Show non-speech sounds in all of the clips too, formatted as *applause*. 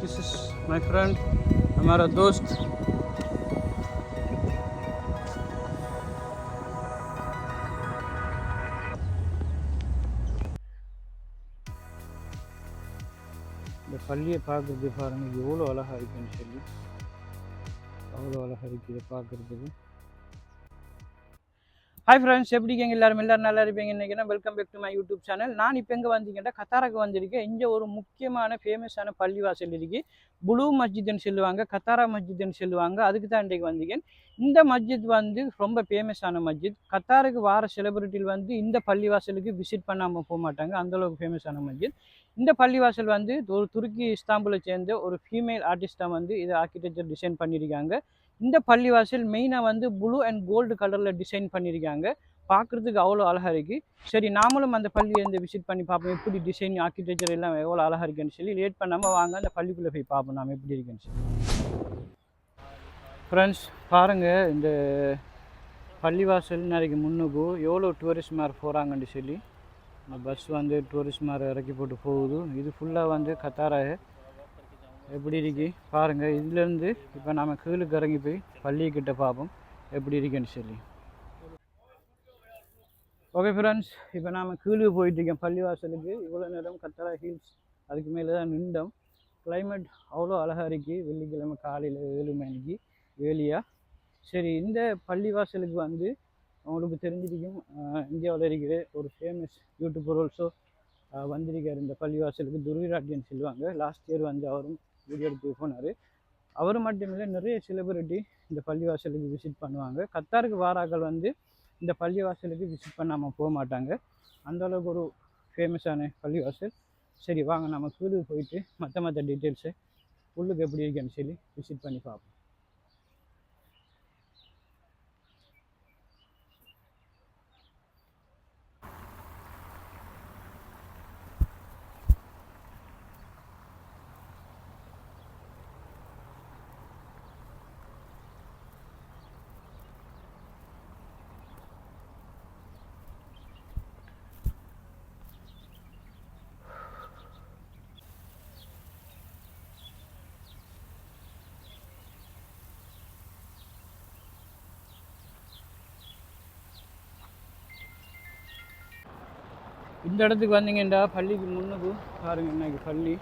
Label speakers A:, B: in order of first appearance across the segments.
A: This is my friend हमारा दोस्त இந்த பள்ளியை பார்க்குறது பாருங்கள் எவ்வளோ அழகாக இருக்குன்னு சொல்லி அவ்வளோ அழகாக இருக்குது இதை பார்க்குறதுக்கு ஹாய் ஃப்ரெண்ட்ஸ் எப்படி இருக்கீங்க? எல்லாரும் எல்லாரும் நல்லா இருப்பீங்க இன்னைக்கு welcome back to my YouTube channel நான் இப்போ எங்கே வந்தீங்கன்னா கத்தாராக்கு வந்திருக்கேன். இங்கே ஒரு முக்கியமான ஃபேமஸான பள்ளிவாசல் இருக்கு. புளூ மஸ்ஜித்னு சொல்லுவாங்க. கத்தாரா மஸ்ஜித்னு சொல்லுவாங்க. அதுக்கு தான் இன்றைக்கு வந்தீங்க இந்த மஸ்ஜித் வந்து ரொம்ப ஃபேமஸான மஸ்ஜித் கத்தாருக்கு வார செலிபிரிட்டியில் வந்து இந்த பள்ளிவாசலுக்கு விசிட் பண்ணாமல் போக மாட்டாங்க. அந்தளவுக்கு ஃபேமஸான மஸ்ஜித் இந்த பள்ளிவாசல் வந்து ஒரு துருக்கி இஸ்தாம்புலை சேர்ந்த ஒரு ஃபீமேல் ஆர்டிஸ்டாக வந்து இதை ஆர்கிடெக்சர் டிசைன் பண்ணியிருக்காங்க. இந்த பள்ளிவாசல் மெயினாக வந்து ப்ளூ அண்ட் கோல்டு கலரில் டிசைன் பண்ணியிருக்காங்க பார்க்குறதுக்கு அவ்வளோ அழகாக இருக்குது சரி நாமளும் அந்த பள்ளியை வந்து விசிட் பண்ணி பார்ப்போம். எப்படி டிசைன் ஆர்கிடெக்சர் எல்லாம் எவ்வளோ அழகாக இருக்குன்னு சொல்லி லேட் பண்ணாமல் வாங்க அந்த பள்ளிக்குள்ளே போய் பார்ப்போம் நாம் எப்படி இருக்குன்னு சொல்லி. ஃப்ரெண்ட்ஸ் பாருங்கள் இந்த பள்ளிவாசல் நாளைக்கு முன்னுக்கு எவ்வளோ டூரிஸ்ட் மாதிரி போகிறாங்கன்னு சொல்லி. பஸ் வந்து டூரிஸ்ட் மாதிரி இறக்கி போட்டு போகுது. இது ஃபுல்லாக வந்து கத்தாரா எப்படி இருக்கு? பாருங்கள் இதுலேருந்து இப்போ நம்ம கீழுக்கு இறங்கி போய் பள்ளிக்கிட்ட பார்ப்போம். எப்படி இருக்குன்னு சொல்லி. ஓகே ஃப்ரெண்ட்ஸ் இப்போ நாம் கீழுக்கு போயிட்டுருக்கேன் பள்ளிவாசலுக்கு. இவ்வளோ நேரம் கத்தரா ஹில்ஸ் அதுக்கு மேலே தான் நின்றோம் கிளைமேட் அவ்வளோ அழகாக இருக்குது வெள்ளிக்கிழமை காலையில் ஏழு மணிக்கு வேலியாக சரி இந்த பள்ளிவாசலுக்கு வந்து உங்களுக்கு தெரிஞ்சிருக்கும் இந்தியாவில் இருக்கிற ஒரு ஃபேமஸ் யூடியூபர் ஆல்சோ வந்திருக்கார். இந்த பள்ளிவாசலுக்கு துர்விராட்டியன் சொல்லுவாங்க. லாஸ்ட் இயர் வந்து அவரும் வீடியோ எடுத்து போனார். அவர் மட்டும் இல்லை நிறைய செலிபிரிட்டி இந்த பள்ளிவாசலுக்கு விசிட் பண்ணுவாங்க. கத்தாருக்கு வாராக்கள் வந்து இந்த பள்ளிவாசலுக்கு விசிட் பண்ணாமல் போக மாட்டாங்க. அந்த அளவுக்கு ஒரு ஃபேமஸான பள்ளிவாசல். சரி வாங்க நம்ம கீழே போயிட்டு மற்ற மற்ற டீட்டெயில்ஸை உள்ளுக்கு எப்படி இருக்குன்னு சொல்லி விசிட் பண்ணி பார்ப்போம். இந்த இடத்துக்கு வந்தீங்கண்டா பள்ளிக்கு முன்னுக்கு. பாருங்க இன்னைக்கு பள்ளி.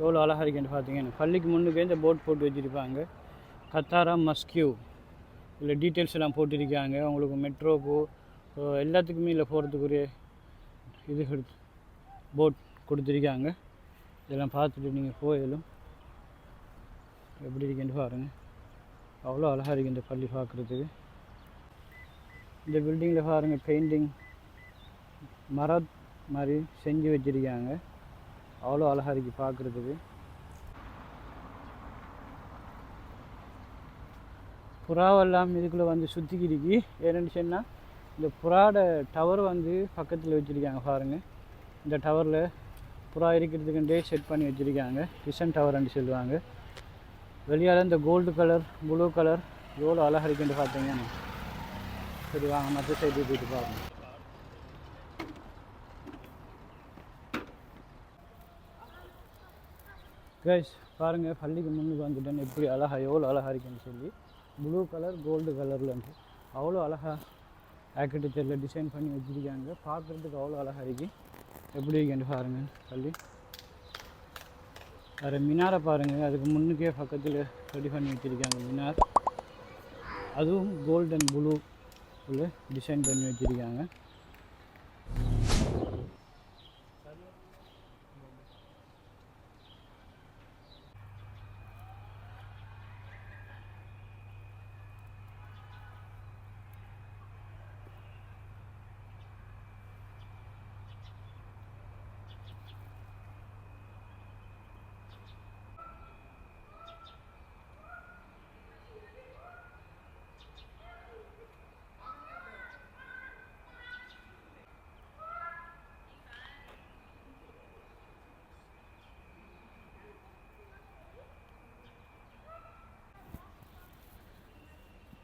A: எவ்வளோ அழகாக இருக்கேன் பார்த்தீங்கன்னா பள்ளிக்கு முன்னுக்கே இந்த போட் போட்டு வச்சுருப்பாங்க. கத்தாரா மஸ்கியூ. இல்லை டீட்டெயில்ஸ் எல்லாம் போட்டிருக்காங்க. உங்களுக்கு மெட்ரோக்கு எல்லாத்துக்குமே இல்லை போகிறதுக்குரிய இது கொடுத்து போட் கொடுத்துருக்காங்க. இதெல்லாம் பார்த்துட்டு நீங்கள் போயிலும். எப்படி இருக்குன்னு பாருங்கள் அவ்வளோ அழகாக இருக்குது இந்த பள்ளி பார்க்குறதுக்கு. இந்த பில்டிங்கில் பாருங்கள் பெயிண்டிங் மரத் மாதிரி செஞ்சு வச்சுருக்காங்க. அவ்வளோ அழகாக இருக்குது பார்க்குறதுக்கு. புறாவெல்லாம் இதுக்குள்ளே வந்து சுற்றிக்கிருக்கு ஏன்னு சொன்னால் இந்த புறாட டவர் வந்து பக்கத்தில் வச்சுருக்காங்க பாருங்கள் இந்த டவரில் புறா இருக்கிறதுக்குண்டே செட் பண்ணி வச்சுருக்காங்க. கிஷன் டவர்ன்னு சொல்லுவாங்க. வெளியால் இந்த கோல்டு கலர் ப்ளூ கலர் எவ்வளோ அழகாக இருக்குன்னு பார்த்தீங்கன்னா சரி வாங்க மற்ற சைடு போயிட்டு பார்க்கணும் கைஸ் பாருங்கள் பள்ளிக்கு முன்னுக்கு வந்துட்டேன். எப்படி அழகாக எவ்வளோ அழகாக இருக்குன்னு சொல்லி. ப்ளூ கலர் கோல்டு கலர்லன்ட்டு அவ்வளோ அழகாக ஆர்கிடெக்சரில் டிசைன் பண்ணி வச்சுருக்காங்க பார்க்குறதுக்கு அவ்வளோ அழகாக இருக்கு. எப்படி இருக்குன்னு பாருங்கள் பள்ளி. வேறு மினாரை பாருங்கள் அதுக்கு முன்னுக்கே பக்கத்தில் ரெடி பண்ணி வச்சுருக்காங்க மினார். அதுவும் கோல்டன் ப்ளூ உள்ள டிசைன் பண்ணி வச்சுருக்காங்க.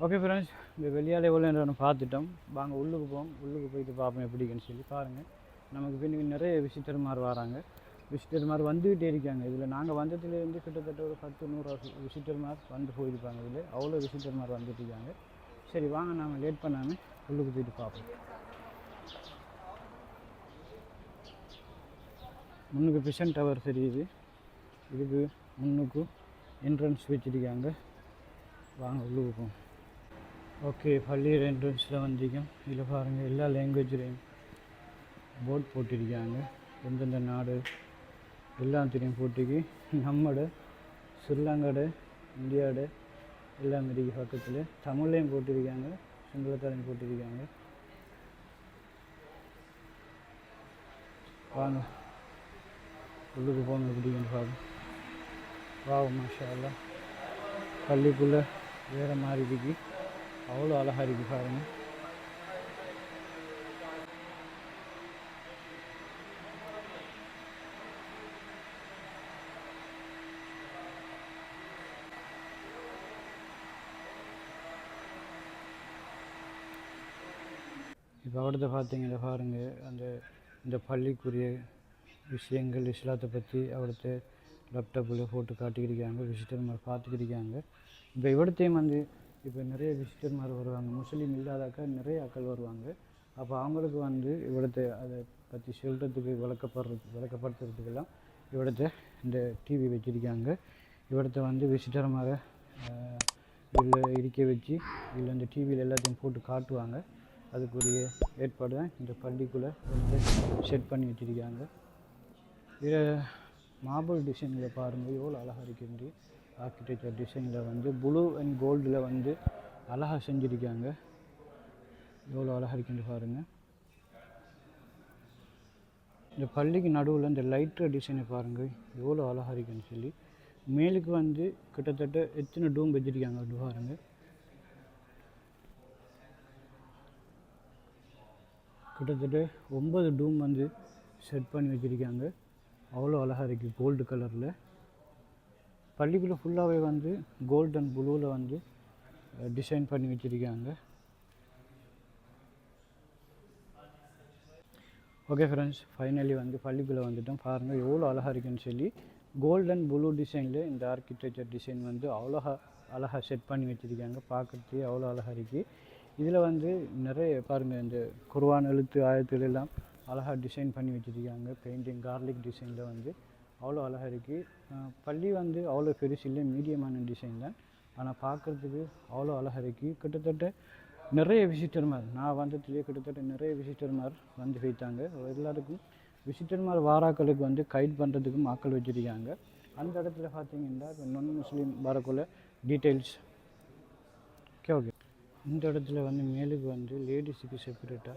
A: ஓகே ஃப்ரெண்ட்ஸ் இந்த வெளியாலே எவ்வளோ நேரம் பார்த்துட்டோம். வாங்க உள்ளுக்கு போவோம். உள்ளுக்கு போயிட்டு பார்ப்போம் எப்படின்னு சொல்லி பாருங்கள் நமக்கு பின்னாடி நிறைய விசிட்டர் மாதிரி வராங்க. விசிட்டர் மாதிரி வந்துக்கிட்டே இருக்காங்க. இதில் நாங்கள் வந்ததுலேருந்து கிட்டத்தட்ட ஒரு பத்து நூறு விசிட்டர் மாதிரி வந்து போயிருப்பாங்க. இதில் அவ்வளோ விசிட்டர் மாதிரி வந்துட்டு இருக்காங்க. சரி வாங்க நாம் லேட் பண்ணாமல் உள்ளுக்கு போயிட்டு பார்ப்போம். முன்னுக்கு பிஷன் டவர் தெரியுது. இதுக்கு முன்னுக்கு என்ட்ரன்ஸ் வச்சுருக்காங்க. வாங்க உள்ளுக்கு போவோம். ஓகே பள்ளியில் என்ட்ரன்ஸில் வந்தீங்க. இதில் பாருங்கள் எல்லா லாங்குவேஜ்லேயும் போர்ட் போட்டிருக்காங்க. எந்தெந்த நாடு எல்லாத்திலையும் போட்டிக்கு. நம்மட ஸ்ரீலங்காட இந்தியாவோட எல்லாம் இருக்கு பக்கத்தில். தமிழ்லையும் போட்டிருக்காங்க சிங்களத்தாலையும் போட்டிருக்காங்க. வாங்க. உள்ளுக்கு போங்க எப்படின்னு பாருங்க. வாவ் மாஷா அல்லாஹ் பள்ளிக்குள்ளே வேறு மாதிரி இருக்குது அவ்வளோ அழகாக இருக்குது பாருங்க. இப்போ அடுத்து பார்த்தீங்கன்னா பாருங்க அந்த இந்த பள்ளிக்குரிய விஷயங்கள் இஸ்லாத்தை பற்றி அவிடுத்து லேப்டாப்பில் போட்டு காட்டிக்கிருக்காங்க பார்த்துக்கிட்டு இருக்காங்க. இப்போ இவடத்தையும் வந்து இப்போ நிறைய விசிட்டர்மார் வருவாங்க. முஸ்லீம் இல்லாதாக்கா நிறைய ஆட்கள் வருவாங்க. அப்போ அவங்களுக்கு வந்து இவ்வளோத்தை அதை பற்றி சொல்கிறதுக்கு விளக்கப்படுறது விளக்கப்படுத்துறதுக்கெல்லாம் இவிடத்தை இந்த டிவி வச்சுருக்காங்க. இவிடத்தை வந்து விசிட்டர்மார இதில் இருக்க வச்சு இதில் இந்த டிவியில் எல்லாத்தையும் போட்டு காட்டுவாங்க. அதுக்குரிய ஏற்பாடு தான் இந்த பள்ளிக்குள்ளே வந்து செட் பண்ணி வச்சுருக்காங்க. இதில் மார்பிள் டிசைனில் பாருங்கள் எவ்வளோ அழகாக இருக்குது ஆர்கிடெக்சர் டிசைனில் வந்து ப்ளூ அண்ட் கோல்டில் வந்து அழகாக செஞ்சுருக்காங்க. எவ்வளோ அழகாக இருக்குன்னு பாருங்கள் இந்த பள்ளிக்கு நடுவில் இந்த லைட்டர் டிசைனை பாருங்கள் எவ்வளோ அழகாக இருக்குன்னு சொல்லி. மேலுக்கு வந்து கிட்டத்தட்ட எத்தனை டூம் வச்சுருக்காங்க அப்படி பாருங்கள் கிட்டத்தட்ட ஒன்பது டூம் வந்து செட் பண்ணி வச்சுருக்காங்க. அவ்வளோ அழகாக இருக்குது கோல்டு கலரில் பள்ளிக்குள்ளே ஃபுல்லாகவே வந்து கோல்டன் ப்ளூவில் வந்து டிசைன் பண்ணி வச்சுருக்காங்க. ஓகே ஃப்ரெண்ட்ஸ் ஃபைனலி வந்து பள்ளிக்குள்ளே வந்துட்டோம். பாருங்கள் எவ்வளோ அழகாக இருக்குன்னு சொல்லி கோல்டன் ப்ளூ டிசைனில் இந்த ஆர்கிடெக்சர் டிசைன் வந்து அவ்வளோ அழகாக செட் பண்ணி வச்சுருக்காங்க. பார்க்குறதுக்கு அவ்வளோ அழகாக இருக்குது இதில் வந்து நிறைய பாருங்கள் இந்த குருவான் எழுத்து ஆயத்துல எல்லாம் அழகாக டிசைன் பண்ணி வச்சுருக்காங்க. பெயிண்டிங் கார்லிக் டிசைனில் வந்து. அவ்வளோ அழகாக இருக்குது பள்ளி வந்து அவ்வளோ பெருசு இல்லை மீடியமான டிசைன் தான். ஆனால் பார்க்குறதுக்கு அவ்வளோ அழகாக இருக்குது கிட்டத்தட்ட நிறைய விசிட்டர்மார் நான் வந்ததுலேயே கிட்டத்தட்ட நிறைய விசிட்டர்மார் வந்து வைத்தாங்க எல்லாருக்கும் விசிட்டர்மார் வாராக்களுக்கு வந்து கைட் பண்ணுறதுக்கு மக்கள் வச்சுருக்காங்க. அந்த இடத்துல பார்த்தீங்கன்னா இப்போ நான் முஸ்லீம் வரக்குள்ள டீட்டெயில்ஸ் ஓகே ஓகே இந்த இடத்துல வந்து மேலுக்கு வந்து லேடிஸுக்கு செப்பரேட்டாக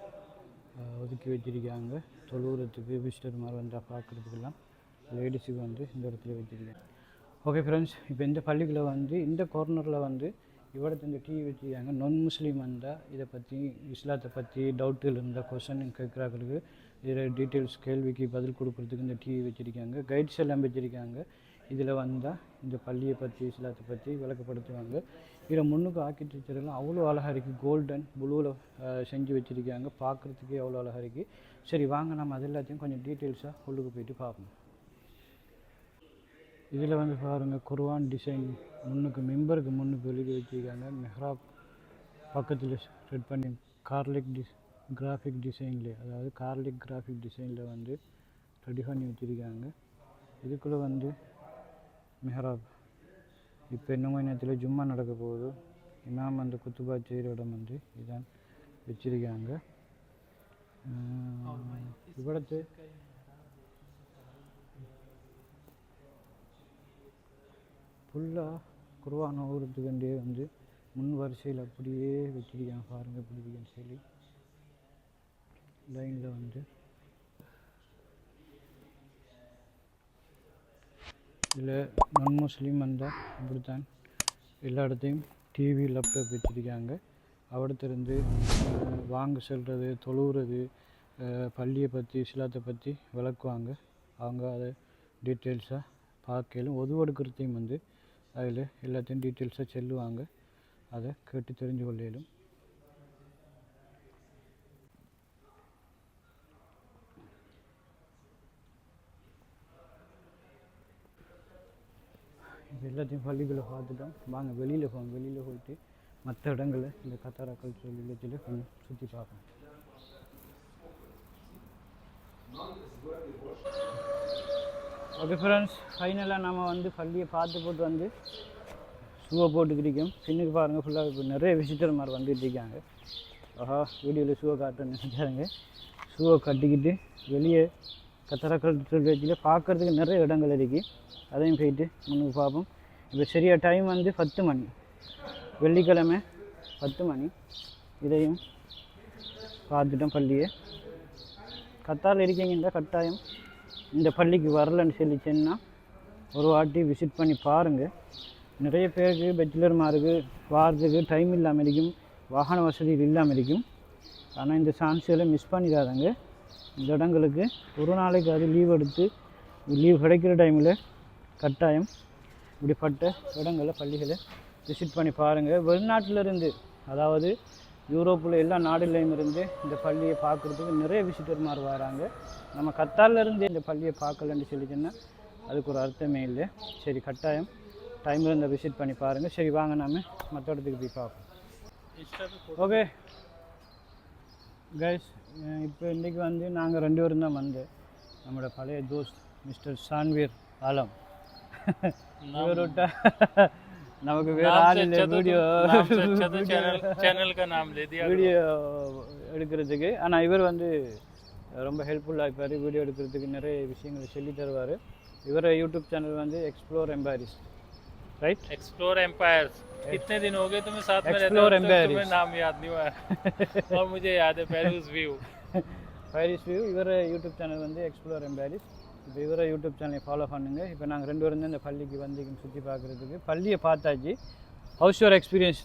A: ஒதுக்கி வச்சுருக்காங்க. தொழுகிறதுக்கு விசிட்டர்மார் வந்தால் பார்க்குறதுக்கெல்லாம் லேடிஸுக்கு வந்து இந்த இடத்துல வச்சுருக்காங்க ஓகே ஃப்ரெண்ட்ஸ் இப்போ இந்த பள்ளிக்குள்ள வந்து இந்த கார்னரில் வந்து இவடத்து இந்த டிவி வச்சுருக்காங்க. நான் முஸ்லீம் வந்தால் இதை பற்றி இஸ்லாத்தை பற்றி டவுட்டுகள் இருந்தால் கொஷன் கேட்குறாங்களுக்கு இதில் டீட்டெயில்ஸ் கேள்விக்கு பதில் கொடுக்குறதுக்கு இந்த டிவி வச்சுருக்காங்க. கைட்ஸ் எல்லாம் வச்சுருக்காங்க. இதில் வந்தால் இந்த பள்ளியை பற்றி இஸ்லாத்தை பற்றி விளக்கப்படுத்துவாங்க. இதில் முன்னுக்கு ஆர்கிடெக்சர் அவ்வளோ அழகாக இருக்குது கோல்டன் ப்ளூவில் செஞ்சு வச்சுருக்காங்க. பார்க்குறதுக்கே அவ்வளோ அழகாக இருக்குது சரி வாங்க நம்ம அது எல்லாத்தையும் கொஞ்சம் டீட்டெயில்ஸாக உள்ளுக்கு போயிட்டு பார்ப்போம். இதில் வந்து பாருங்கள் குர்வான் டிசைன் முன்னுக்கு மெம்பருக்கு முன்னுக்கு எழுதி வச்சுருக்காங்க. மெஹ்ராப் பக்கத்தில் செட் பண்ணி கார்லிக் டிஸ் கிராஃபிக் டிசைனில் அதாவது கார்லிக் கிராஃபிக் டிசைனில் வந்து ரெடி பண்ணி வச்சுருக்காங்க. இதுக்குள்ளே வந்து மெஹ்ராப். இப்போ இன்னும் நேரத்தில் ஜும்மா நடக்க போகுது. இமாம் வந்து குத்துபா செய்கிற இடம் வந்து இதான் வச்சுருக்காங்க. இவ்விடத்து ஃபுல்லாக குருவான ஓடுறதுக்கு வந்து முன் வரிசையில் அப்படியே வச்சிருக்காங்க பாருங்கள் பிடிக்கன்னு சொல்லி லைனில் வந்து. இதில் நான் முஸ்லீம் வந்தால் இப்படித்தான் எல்லா இடத்தையும் டிவி லேப்டாப் வச்சுருக்காங்க. அவடத்திலிருந்து வாங்க செல்வது தொழுவுறது பள்ளியை பற்றி இஸ்லாத்தை பற்றி விளக்குவாங்க அவங்க அதை டீட்டெயில்ஸாக பார்க்கலும் ஒதுவெடுக்கிறதையும் வந்து அதில் எல்லாத்தையும் டீட்டெயில்ஸாக சொல்லுவாங்க. அதை கேட்டு தெரிஞ்சு கொள்ளையிலும். இது எல்லாத்தையும் பள்ளிகளை பார்த்துட்டோம். வாங்க வெளியில் போவோம். வெளியில் போயிட்டு மற்ற இடங்களில் இந்த கத்தாரா கல்ச்சர் வில்லேஜில் கொஞ்சம் சுற்றி பார்ப்போம். ஓகே ஃப்ரெண்ட்ஸ் ஃபைனலாக நம்ம வந்து பள்ளியை பார்த்து போட்டு வந்து ஷூவை போட்டுக்கிட்டிருக்கோம். பின்னுக்கு பாருங்கள் ஃபுல்லாக இப்போ நிறைய விசிட்டர் மாதிரி வந்துட்டு இருக்காங்க. ஆஹா வீடியோவில் ஷூவை காட்டுறேன்னு நினைச்சாங்க. ஷூவை கட்டிக்கிட்டு வெளியே கத்தரக்கல் வச்சுட்டு பார்க்குறதுக்கு நிறைய இடங்கள் இருக்குது அதையும் போயிட்டு முன்னுக்கு பார்ப்போம். இப்போ சரியா டைம் வந்து பத்து மணி. வெள்ளிக்கிழமை பத்து மணி. இதையும் பார்த்துட்டோம் பள்ளியை. கத்தால் இருக்கீங்கன்னா கட்டாயம். இந்த பள்ளிக்கு வரலன்னு சொல்லிச்சேன்னா ஒரு வாட்டி விசிட் பண்ணி பாருங்கள் நிறைய பேருக்கு பேச்சுலர்மாருக்கு வாரத்துக்கு டைம் இல்லாமல் இருக்கும் வாகன வசதி இல்லாமல் இருக்கும். ஆனால் இந்த சான்ஸ்களை மிஸ் பண்ணிடாதங்க. இந்த இடங்களுக்கு ஒரு நாளைக்கு அது லீவ் எடுத்து லீவ் கிடைக்கிற டைமில் கட்டாயம் இப்படிப்பட்ட இடங்களை பள்ளிகளை விசிட் பண்ணி பாருங்கள் வெளிநாட்டில் இருந்து அதாவது யூரோப்பில் எல்லா நாடுலையும் இருந்து இந்த பள்ளியை பார்க்குறதுக்கு நிறைய விசிட்டர்மார் வராங்க. நம்ம கத்தாரில் இருந்து இந்த பள்ளியை பார்க்கலன்னு சொல்லிச்சுன்னா அதுக்கு ஒரு அர்த்தமே இல்லை. சரி கட்டாயம். டைம் இருந்தால் விசிட் பண்ணி பாருங்கள் சரி வாங்க நாம மற்ற இடத்துக்கு போய் பார்ப்போம். ஓகே கைஸ் இப்போ இன்றைக்கி வந்து நாங்கள் ரெண்டு பேரும் தான் வந்து நம்மளோட பழைய தோஸ்த் மிஸ்டர் சான்வீர் ஆலம் இவர் விட்டா நமக்கு வேற
B: नाम
A: ஆள்
B: से
A: இல்லை
B: अच्छा तो
A: வீடியோ
B: नाम से अच्छा तो चैनल चैनल का नाम ले दिया
A: வீடியோ எடுக்கிறதுக்கு ஆனால் இவர் வந்து ரொம்ப ஹெல்ப்ஃபுல்லாக இருப்பார் வீடியோ எடுக்கிறதுக்கு நிறைய விஷயங்களை சொல்லி தருவார் இவர் யூடியூப் சேனல் வந்து Explore Empires right
B: Explore Empires कितने दिन हो गए तुम्हें साथ में रहते
A: Explore
B: हो, अब तक
A: Empires.
B: तुम्हें नाम याद नहीं हुआ और मुझे याद है पेरूज व्यू
A: பாரிஸ் வியூ இவர யூடியூப் சேனல் வந்து எக்ஸ்ப்ளோர் எம்பாரிஸ் இப்போ இவர யூடியூப் சேனலை ஃபாலோ பண்ணுங்க. இப்போ நாங்கள் ரெண்டு பேரும் இந்த பள்ளிக்கு வந்து சுற்றி பார்க்குறதுக்கு பள்ளியை பார்த்தாச்சு. ஹவுஸ் யுவர் எக்ஸ்பீரியன்ஸ்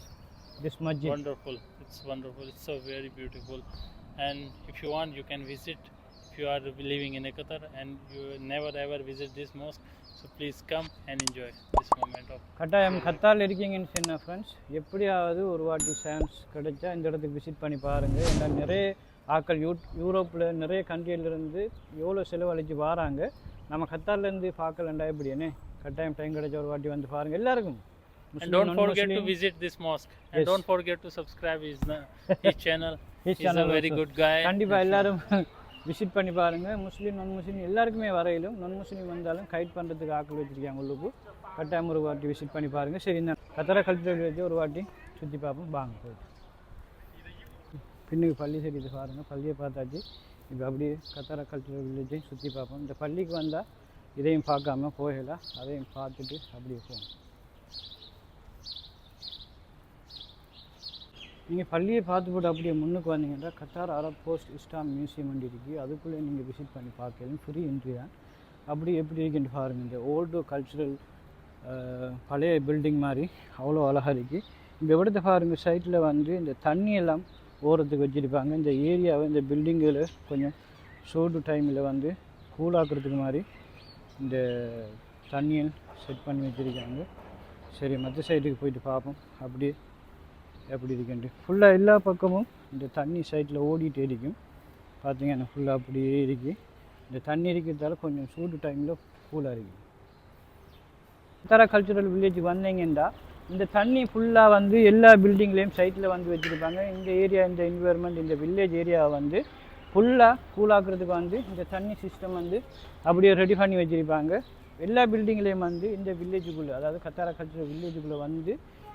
A: திஸ் மஸ்ஜித்
B: wonderful. It's wonderful. It's so very beautiful. And if you want you can visit. If you are living in Qatar and you never ever visit this mosque so please come and enjoy this moment of
A: கட்டாயம் கத்தாரில் இருக்கீங்கன்னு சொன்ன friends எப்படியாவது ஒரு வாட்டி chance கிடைச்சா இந்த இடத்துக்கு விசிட் பண்ணி பாருங்கள் ஏன்னா நிறைய ஆக்கள் யூ யூரோப்பில் நிறைய கண்ட்ரியிலேருந்து எவ்வளோ செலவழிச்சு வராங்க? நம்ம கத்தார்லேருந்து பார்க்கலண்டா எப்படி? என்ன? கட்டாயம் டைம் கிடைச்ச ஒரு வாட்டி வந்து பாருங்கள் எல்லாருக்கும்.
B: And
A: Muslim,
B: don't
A: non-Muslim,
B: forget to visit this mosque. And
A: Yes.
B: don't forget to subscribe his, *laughs* his channel.
A: His
B: he's a
A: channel
B: very
A: also.
B: good guy.
A: கண்டிப்பாக எல்லாரும் *laughs* விசிட் பண்ணி பாருங்கள் முஸ்லீம் நான் முஸ்லீம் எல்லாருக்குமே வரையிலும் நான் முஸ்லீம் வந்தாலும் கைட் பண்ணுறதுக்கு ஆக்கள் வச்சுருக்காங்க உள்ளுக்கு. கட்டாயம் ஒரு வாட்டி விசிட் பண்ணி பாருங்கள் சரி இந்த கத்தரா கல்ச்சரல் வில்லேஜ் ஒரு வாட்டி சுற்றி பார்ப்போம். வாங்க போயிட்டு. பின்னுக்கு பள்ளி சரி பாருங்கள் பள்ளியை பார்த்தாச்சு. இப்போ அப்படியே கத்தாரா கல்ச்சரல் வில்லேஜையும் சுற்றி பார்ப்போம். இந்த பள்ளிக்கு வந்தால் இதையும் பார்க்காம போகலாம் அதையும் பார்த்துட்டு அப்படியே போவோம். நீங்கள் பள்ளியை பார்த்து போட்டு அப்படியே முன்னுக்கு வந்தீங்கன்னா Qatar Arab post Islam museum ஒன்று இருக்குது அதுக்குள்ளே நீங்கள் விசிட் பண்ணி பார்க்கலாம். ஃப்ரீ என்ட்ரி தான். அப்படி எப்படி இருக்குன்னு பாருங்கள் இந்த ஓல்டு கல்ச்சுரல் பழைய பில்டிங் மாதிரி அவ்வளோ அழகாக இருக்குது இந்த இடத்த பாருங்கள் சைட்டில் வந்து இந்த தண்ணி எல்லாம் ஓரத்துக்கு வச்சுருப்பாங்க. இந்த ஏரியாவை இந்த பில்டிங்கில் கொஞ்சம் சூடு டைமில் வந்து கூலாக்குறதுக்கு மாதிரி இந்த தண்ணியை செட் பண்ணி வச்சுருக்காங்க. சரி மற்ற சைடுக்கு போயிட்டு பார்ப்போம். அப்படியே எப்படி இருக்குன்ட்டு. ஃபுல்லாக எல்லா பக்கமும் இந்த தண்ணி சைட்டில் ஓடிட்டு இருக்கும். பார்த்தீங்கன்னா ஃபுல்லாக அப்படியே இருக்கு. இந்த தண்ணி இருக்கிறதால கொஞ்சம் சூடு டைமில் கூலாக இருக்குது தர கல்ச்சுரல் வில்லேஜ் வந்தீங்கன்னா இந்த தண்ணி ஃபுல்லாக வந்து எல்லா பில்டிங்லேயும் சைட்டில் வந்து வச்சுருப்பாங்க. இந்த ஏரியா இந்த என்விரான்மெண்ட் இந்த வில்லேஜ் ஏரியாவை வந்து ஃபுல்லாக கூலாக்குறதுக்கு வந்து இந்த தண்ணி சிஸ்டம் வந்து அப்படியே ரெடி பண்ணி வச்சுருப்பாங்க. எல்லா பில்டிங்லேயும் வந்து இந்த வில்லேஜுக்குள்ளே அதாவது கத்தாரா கல்ச்சர் வில்லேஜுக்குள்ளே வந்து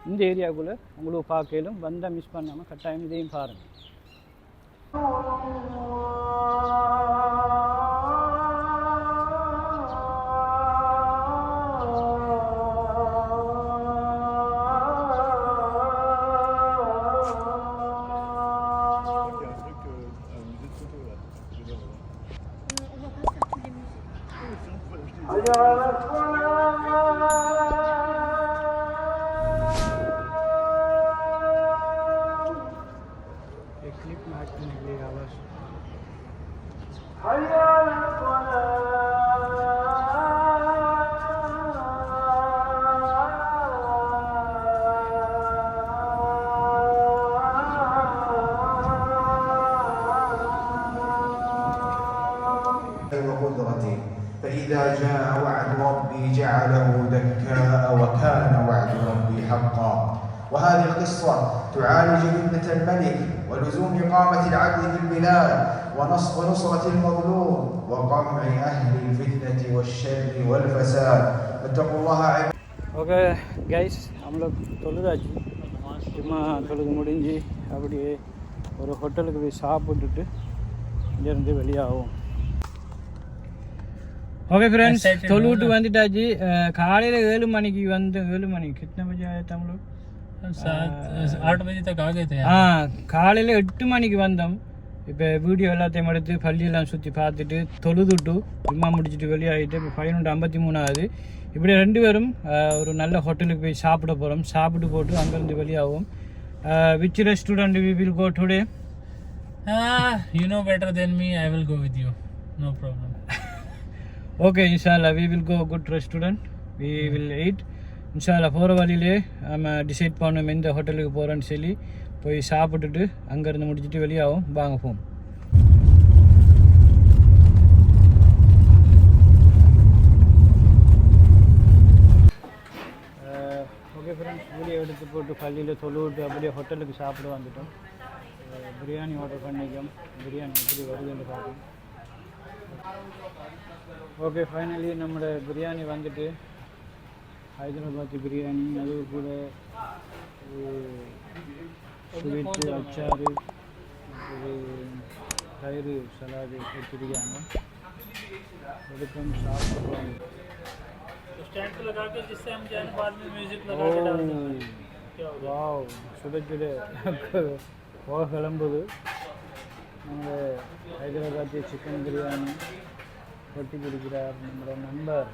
A: இந்த ஏரியாவுக்குள்ளே உங்களுக்கு பார்க்கலும் வந்தால் மிஸ் பண்ணாமல் கட்டாயம் இதையும் பாருங்கள்
C: وقدرته فإذا جاء وعد ربي جعله دكاء وكان
D: وهذه القصة تعالج فتنة الملك ولزوم إقامة العدل في البلاد ونص- ونصرة المظلوم وقمع أهل الفتنة والشر والفساد فاتقوا الله عباد
A: ஓகே கைஸ் நம்மளுக்கு தொழுதாச்சு சும்மா தொழுது முடிஞ்சு அப்படியே ஒரு ஹோட்டலுக்கு போய் சாப்பிட்டுட்டு இங்கேருந்து வெளியாகும் ஓகே ஃப்ரெண்ட்ஸ் தொழுவிட்டு வந்துட்டாச்சு காலையில் ஏழு மணிக்கு வந்து ஏழு மணிக்கு எத்தனை பஜே ஆயா தமிழ் ஆ காலையில் எட்டு மணிக்கு வந்தோம் இப்போ வீடியோ எல்லாத்தையும் எடுத்து பள்ளியெல்லாம் சுற்றி பார்த்துட்டு தொழுதுட்டு சும்மா முடிச்சுட்டு வெளியாகிட்டு இப்போ பதினொன்று ஐம்பத்தி மூணாவது இப்படி ரெண்டு பேரும் ஒரு நல்ல ஹோட்டலுக்கு போய் சாப்பிட போகிறோம் சாப்பிட்டு போட்டு அங்கேருந்து வெளியாகும் which restaurant we will go
B: today you know better then me I will go with you no problem
A: okay இன்ஷால்லா we will go good restaurant we will eat இன்ஷால்லா போகிற வழியிலே நம்ம டிசைட் பண்ணோம் எந்த ஹோட்டலுக்கு போகிறோன்னு சொல்லி போய் சாப்பிட்டுட்டு அங்கேருந்து முடிச்சுட்டு வெளியாகும் வாங்க போம் ஓகே ஃப்ரெண்ட்ஸ் வீடியோ எடுத்து போட்டு பள்ளியில் தொழுவிட்டு அப்படியே ஹோட்டலுக்கு சாப்பிட வந்துட்டோம். பிரியாணி ஆர்டர் பண்ணிக்கோம் பிரியாணி எப்படி வருதுன்னு பார்ப்போம் ஓகே ஃபைனலி நம்மளோட பிரியாணி வந்துட்டு. ஹைதராபாத் பிரியாணி அது கூட ஸ்வீட்டு அச்சாறு தயிர் சலாது வச்சுருக்காங்க. எதுக்கும் சாப்பிடுவோம். வாவ் சுட சுட போக கிளம்புது நம்ம ஹைதராபாத்தி சிக்கன் பிரியாணி கொட்டி கொடுக்கிறார் நம்மளோட நண்பர்.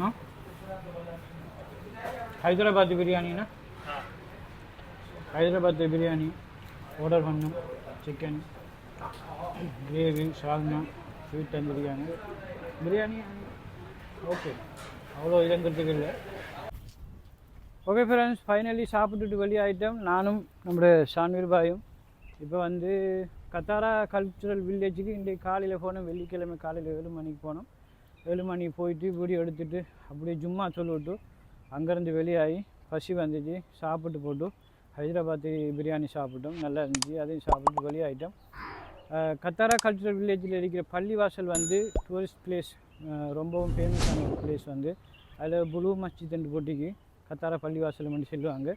A: ஆ? ஹைதராபாத்
B: பிரியாணிண்ணா
A: ஹைதராபாத் பிரியாணி. ஆர்டர் பண்ணோம். சிக்கன் கிரேவி சால்னா ஸ்வீட் அண்ட் பிரியாணி ஓகே அவ்வளோ இதுங்கிறதுக்கு இல்லை. ஓகே ஃப்ரெண்ட்ஸ் ஃபைனலி சாப்பிட்டுட்டு வெளியாகிட்டோம் நானும் நம்மளோட ஷான்வீர் பாயும். இப்போ வந்து கத்தாரா கல்ச்சுரல் வில்லேஜுக்கு இன்றைக்கு காலையில் போனோம். வெள்ளிக்கிழமை காலையில் ஏழு மணிக்கு போனோம். ஏழு மணிக்கு போயிட்டு வீடியோ எடுத்துட்டு அப்படியே ஜும்மா சொல்லிவிட்டு அங்கேருந்து வெளியாகி பசி வந்துச்சு. சாப்பிட்டு போட்டு ஹைதராபாத்தி பிரியாணி சாப்பிட்டோம். நல்லா இருந்துச்சு. அதையும் சாப்பிட்டு வெளியாகிட்டோம் கத்தாரா கல்ச்சுரல் வில்லேஜில் இருக்கிற பள்ளிவாசல் வந்து டூரிஸ்ட் பிளேஸ் ரொம்பவும் ஃபேமஸான ஒரு பிளேஸ் வந்து. அதில் புளூ மஸ்ஜித் போட்டிக்கு கத்தார பள்ளிவாசல் மட்டும் சொல்லுவாங்க.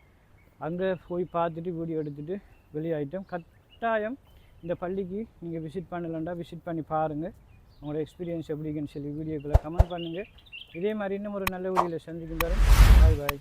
A: அங்கே போய் பார்த்துட்டு வீடியோ எடுத்துகிட்டு வெளியாகிட்டோம் கட்டாயம் இந்த பள்ளிக்கு நீங்கள் விசிட் பண்ணலண்டா விசிட் பண்ணி பாருங்கள் உங்களோட எக்ஸ்பீரியன்ஸ் எப்படிங்கன்னு சொல்லி வீடியோக்குள்ளே கமெண்ட் பண்ணுங்கள் இதே மாதிரி இன்னும் ஒரு நல்ல வீடியோவில் சந்திக்கும் பாய் பாய்